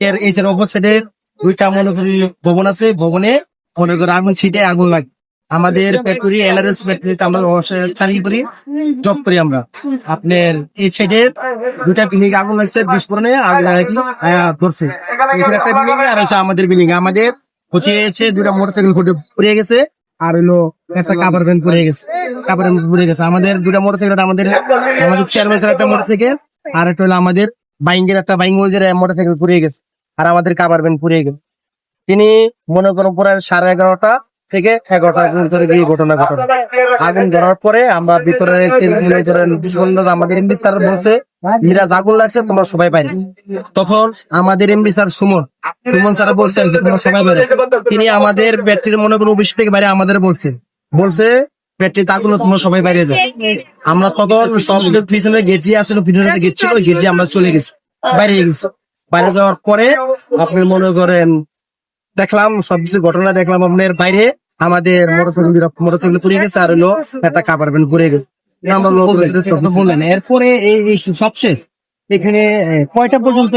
এর এই যে অপোজিটে দুইটা মনে করি ভবন আছে, ভবনে মনে করি আগুন ছিটে আগুন লাগে। আমাদের ফ্যাক্টরি এলআরএস ফ্যাক্টরিতে আমরা চাকরি করি জব করি আমরা। আপনার এই সাইডে দুইটা বিল্ডিং আগুন লাগছে, বিস্ফোরণে আগুন লাগি ধরছে। এখানে একটা বিল্ডিং আর হচ্ছে আমাদের বিল্ডিং আমাদের ক্ষতি হয়েছে দুটা মোটরসাইকেল পড়ে গেছে, আর হলো একটা কাবার ভ্যান পড়ে গেছে কাবার ভ্যান পড়ে গেছে। আমাদের দুটা মোটরসাইকেল আমাদের আমাদের চেয়ারম্যান স্যার একটা মোটরসাইকেল আর একটা হলো আমাদের বাইঙ্গের একটা বাইঙ্গ মোটরসাইকেল পুড়ে গেছে। আর আমাদের কাবার ভ্যান পুড়ে গেছে। তিনি মনে করেন সাড়ে এগারোটা থেকে এগারোটা ধরে গিয়ে ঘটনা আগুন ধরার পরে আমরা ভিতরে আমাদের এমবি স্যার বলছে মিরাজ আগুন লাগছে, তোমরা সবাই বাইরে। তখন আমাদের MB sir Sumon Sumon sir বলছেন তোমরা সবাই তিনি আমাদের ব্যাটারির মনে করেন অফিস থেকে বাইরে আমাদের বলছে বলছে সবাই বাইরে যাও আমরা সব পিছনে গেট দিয়ে পিছনে গেট গেট আমরা চলে বাইরে যাওয়ার পরে আপনি মনে করেন দেখলাম সবকিছু ঘটনা দেখলাম আপনার বাইরে আমাদের গেছে আর একটা প্যান্ট গেছে এরপরে এই এখানে কয়টা পর্যন্ত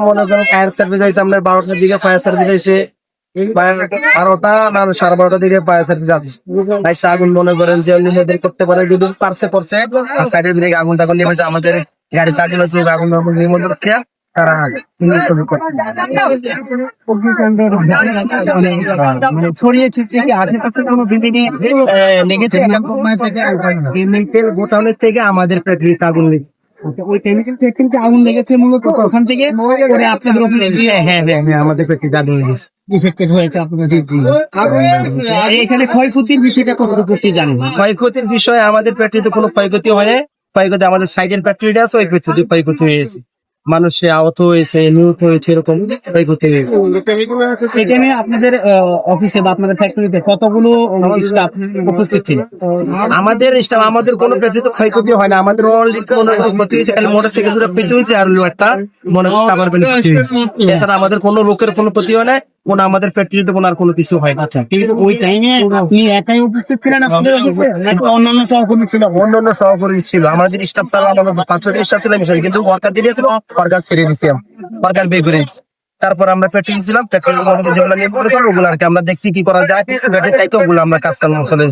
মনে করেন ফায়ার সার্ভিস আপনার বারোটার দিকে ফায়ার সার্ভিস বারোটা না সাড়ে বারোটার দিকে ফায়ার সার্ভিস আছে তাই আগুন মনে করেন যে নিবেদন করতে পারে যদি পারছে করছে আর সাইডের দিকে আগুন টাগুন আমাদের গাড়ি চাকরি আগুন টাগুন নিমন্ত্রণ তারা মানে ছড়িয়ে ছিটিয়ে কি আশেপাশে কোনো বিল্ডিং লেগেছে গোটাউনের থেকে আমাদের ফ্যাক্টরিতে আগুন লেগে ওই কেমিক্যাল কিন্তু আগুন লেগেছে মূলত ওখান থেকে পরে আপনাদের ওখানে হ্যাঁ হ্যাঁ হ্যাঁ আমাদের ফ্যাক্টরিতে আগুন লেগেছে ইফেক্টেড হয়েছে আপনাদের জি জি। এখানে ক্ষয়ক্ষতির বিষয়টা কতটুকু কি জানেন ক্ষয়ক্ষতির বিষয়ে আমাদের ফ্যাক্টরিতে কোনো ক্ষয়ক্ষতি হয় না ক্ষয়ক্ষতি আমাদের সাইডের ফ্যাক্টরিটা আছে ওই ফ্যাক্টরিতে ক্ষয়ক্ষতি হয়েছে। মানুষে আহত হয়েছে নিহত হয়েছে এরকম ক্ষয়ক্ষতি হয়েছে। এই টাইমে আপনাদের অফিসে বা আপনাদের ফ্যাক্টরিতে কতগুলো স্টাফ উপস্থিত ছিল? আমাদের স্টাফ আমাদের কোনো ফ্যাক্টরিতে ক্ষয়ক্ষতি হয় না। আমাদের অলরেডি কোনো ক্ষতি হয়েছে খালি মোটরসাইকেল দুটো পেতে হয়েছে আর লোয়ারটা মনে হয় হয়েছে এছাড়া আমাদের কোনো লোকের কোনো ক্ষতি হয় না। কোনো আমাদের ফ্যাক্টরিতে কোনো আর কোনো কিছু হয় না। আচ্ছা কিন্তু ওই টাইমে আপনি একাই উপস্থিত ছিলেন? আপনাদের নাকি অন্যান্য সহকর্মী ছিল? অন্য অন্য সহকর্মী ছিল। আমাদের স্টাফ ছাড়া আমাদের পাঁচ ছয় স্টাফ ছিল কিন্তু ওয়ার্কার দিয়ে ছিল ওয়ার্কার ছেড়ে ওয়ার্কার বের করে তারপর আমরা ফ্যাক্টরি ছিলাম ফ্যাক্টরি আমাদের যেগুলো নিয়ে ওগুলো আর কি আমরা দেখছি কি করা যায়। ওগুলো আমরা কাজ কাম চলে